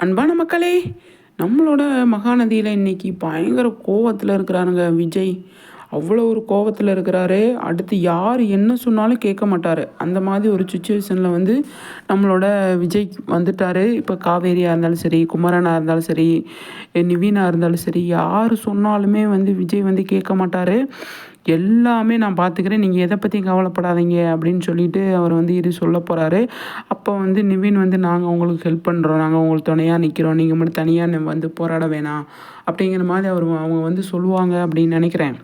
அன்பான மக்களே நம்மளோட மகாநதியில் இன்னைக்கு பயங்கர கோவத்தில் இருக்கிறாருங்க விஜய். அவ்வளோ ஒரு கோவத்தில் இருக்கிறாரு. அடுத்து யார் என்ன சொன்னாலும் கேட்க மாட்டார். அந்த மாதிரி ஒரு சுச்சுவேஷனில் வந்து நம்மளோட விஜய் வந்துட்டார். இப்போ காவேரியாக இருந்தாலும் சரி குமரனாக இருந்தாலும் சரி நிவீனாக இருந்தாலும் சரி யார் சொன்னாலுமே வந்து விஜய் வந்து கேட்க மாட்டார். எல்லாமே நான் பார்த்துக்கிறேன் நீங்கள் எதை பற்றியும் கவலைப்படாதீங்க அப்படின்னு சொல்லிட்டு அவர் வந்து இது சொல்ல போகிறாரு அப்போ வந்து நிவின் வந்து நாங்கள் உங்களுக்கு ஹெல்ப் பண்ணுறோம் நாங்கள் உங்களுக்கு துணையாக நிற்கிறோம் நீங்கள் மட்டும் தனியாக வந்து போராட வேணாம். அப்படிங்கிற மாதிரி அவர் அவங்க வந்து சொல்லுவாங்க அப்படின்னு நினைக்கிறேன்.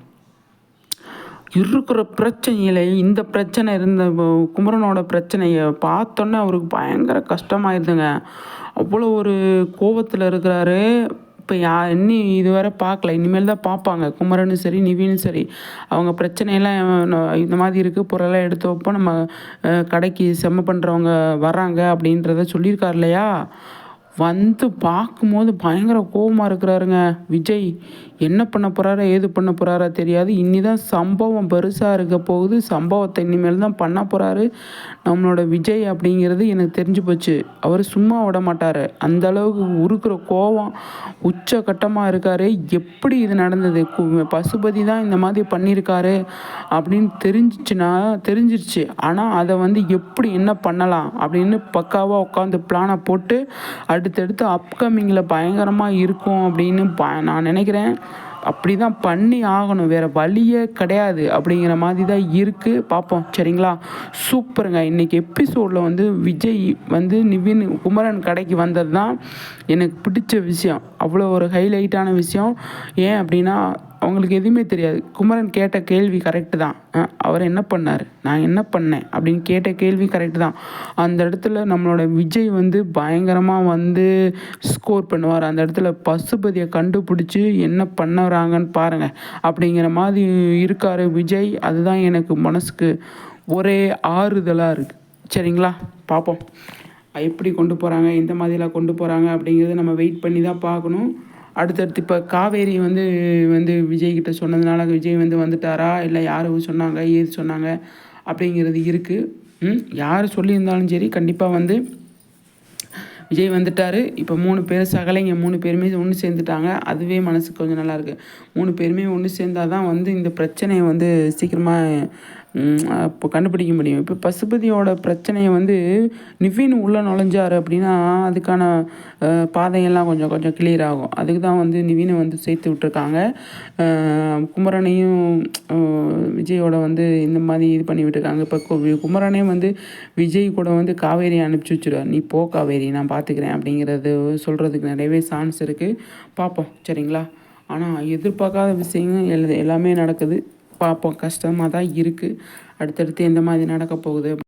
இருக்கிற பிரச்சனையில் இந்த பிரச்சனை இருந்த குமரனோட பிரச்சனையை பார்த்தோன்னே அவருக்கு பயங்கர கஷ்டமாயிருதுங்க. அவ்வளோ ஒரு கோபத்தில் இருக்கிறாரு. இப்போ யா இன்னி இதுவரை பார்க்கல. இனிமேல் தான் பார்ப்பாங்க. குமரனும் சரி நிவினும் சரி. அவங்க பிரச்சனையெல்லாம் இந்த மாதிரி இருக்குது பொருளெல்லாம் எடுத்து வைப்போம். நம்ம கடைக்கு செம்ம பண்ணுறவங்க வராங்க அப்படின்றத சொல்லியிருக்கார் இல்லையா? வந்து பார்க்கும்போது பயங்கர கோபமாக இருக்கிறாருங்க. விஜய் என்ன பண்ண போகிறாரா ஏது பண்ண போகிறாரா தெரியாது. இன்னி தான் சம்பவம் பெருசாக இருக்க போகுது. சம்பவத்தை இனிமேல் தான் பண்ண போகிறாரு நம்மளோட விஜய் அப்படிங்கிறது எனக்கு தெரிஞ்சு போச்சு. அவர் சும்மா விட மாட்டார். அந்த அளவுக்கு உருக்கிற கோபம் உச்சகட்டமாக இருக்கார். எப்படி இது நடந்தது? பசுபதி தான் இந்த மாதிரி பண்ணியிருக்காரு அப்படின்னு தெரிஞ்சிச்சுன்னா தெரிஞ்சிருச்சு. ஆனால் அதை வந்து எப்படி என்ன பண்ணலாம் அப்படின்னு பக்காவாக உட்காந்து பிளானை போட்டு அடுத்தடுத்து அப்கமிங்கில் பயங்கரமாக இருக்கும் அப்படின்னு ப நான் நினைக்கிறேன். அப்படி தான் பண்ணி ஆகணும். வேறு வழியே கிடையாது அப்படிங்கிற மாதிரி தான் இருக்குது பார்ப்போம் சரிங்களா? சூப்பருங்க. இன்றைக்கி எபிசோடில் வந்து விஜய் வந்து நிவின் குமரன் கடைக்கு வந்தது தான் எனக்கு பிடிச்ச விஷயம். அவ்வளோ ஒரு ஹைலைட்டான விஷயம். ஏன் அப்படின்னா அவங்களுக்கு எதுவுமே தெரியாது. குமரன் கேட்ட கேள்வி கரெக்டு தான். அவர் என்ன பண்ணார்? நான் என்ன பண்ணேன்? அப்படின்னு கேட்ட கேள்வி கரெக்டு தான். அந்த இடத்துல நம்மளோட விஜய் வந்து பயங்கரமாக வந்து ஸ்கோர் பண்ணுவார். அந்த இடத்துல பசுபதியை கண்டுபிடிச்சி என்ன பண்ணுறாங்கன்னு பாருங்கள் அப்படிங்கிற மாதிரி இருக்கார் விஜய். அதுதான் எனக்கு மனசுக்கு ஒரே ஆறுதலாக இருக்குது சரிங்களா? பார்ப்போம் எப்படி கொண்டு போகிறாங்க எந்த மாதிரிலாம் கொண்டு போகிறாங்க அப்படிங்கிறத நம்ம வெயிட் பண்ணி தான் பார்க்கணும். அடுத்தடுத்து இப்போ காவேரி வந்து வந்து விஜய்கிட்ட சொன்னதுனால விஜய் வந்து வந்துட்டாரா? இல்லை யார் சொன்னாங்க? ஏது சொன்னாங்க? அப்படிங்கிறது இருக்குது யார் சொல்லியிருந்தாலும் சரி கண்டிப்பாக வந்து விஜய் வந்துட்டார். இப்போ மூணு பேர் சகலைங்க. மூணு பேருமே ஒன்று சேர்ந்துட்டாங்க. அதுவே மனசுக்கு கொஞ்சம் நல்லாயிருக்கு மூணு பேருமே ஒன்று சேர்ந்தால் தான் வந்து இந்த பிரச்சனையை வந்து சீக்கிரமாக இப்போ கண்டுபிடிக்க முடியும். இப்போ பசுபதியோட பிரச்சனையை வந்து நிவின் உள்ளே நுழைஞ்சார் அப்படின்னா அதுக்கான பாதையெல்லாம் கொஞ்சம் கொஞ்சம் கிளியர் ஆகும். அதுக்கு தான் வந்து நிவினை வந்து சேர்த்து விட்ருக்காங்க குமரனையும் விஜயோட வந்து இந்த மாதிரி இது பண்ணி விட்டுருக்காங்க. இப்போ குமரனே வந்து விஜய் கூட வந்து காவேரி அனுப்பிச்சி வச்சுருவார். நீ போ காவேரி நான் பார்த்துக்கிறேன் அப்படிங்கிறது சொல்கிறதுக்கு நிறையவே சான்ஸ் இருக்குது பார்ப்போம் சரிங்களா? ஆனால் எதிர்பார்க்காத விஷயங்கள் எல்லாமே நடக்குது. பார்ப்போம். கஷ்டமாக தான் இருக்குது அடுத்தடுத்து எந்த மாதிரி நடக்க போகுது?